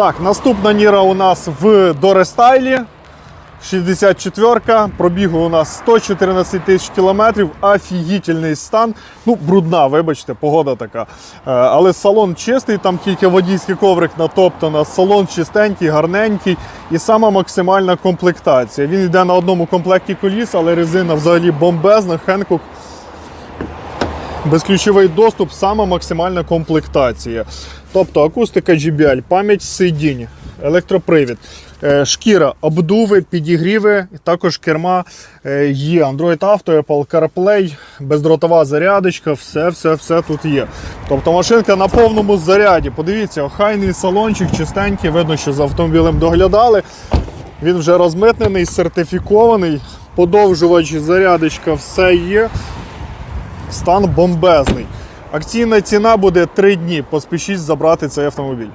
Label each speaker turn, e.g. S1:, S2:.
S1: Так, наступна Ніра у нас в Дорестайлі. 64-ка, пробігу у нас 114 тисяч кілометрів, офігітельний стан. Ну, брудна, вибачте, погода така. Е, Але салон чистий, там тільки водійський коврик натоптано, салон чистенький, гарненький і сама максимальна комплектація. Він йде на одному комплекті коліс, але резина взагалі бомбезна, Хенкок Безключовий доступ, сама максимальна комплектація. Тобто акустика JBL, пам'ять сидінь, електропривід, е, шкіра, обдуви, підігріви, також керма е, є. Android Auto, Apple CarPlay, бездротова зарядочка, все, все, все тут є. Тобто машинка на повному заряді. Подивіться, охайний салончик, чистенький, видно, що за автомобілем доглядали. Він вже розмитнений, сертифікований, подовжувач, зарядочка, все є. Стан бомбезний. Акційна ціна буде 3 дні. Поспішіть забрати цей автомобіль.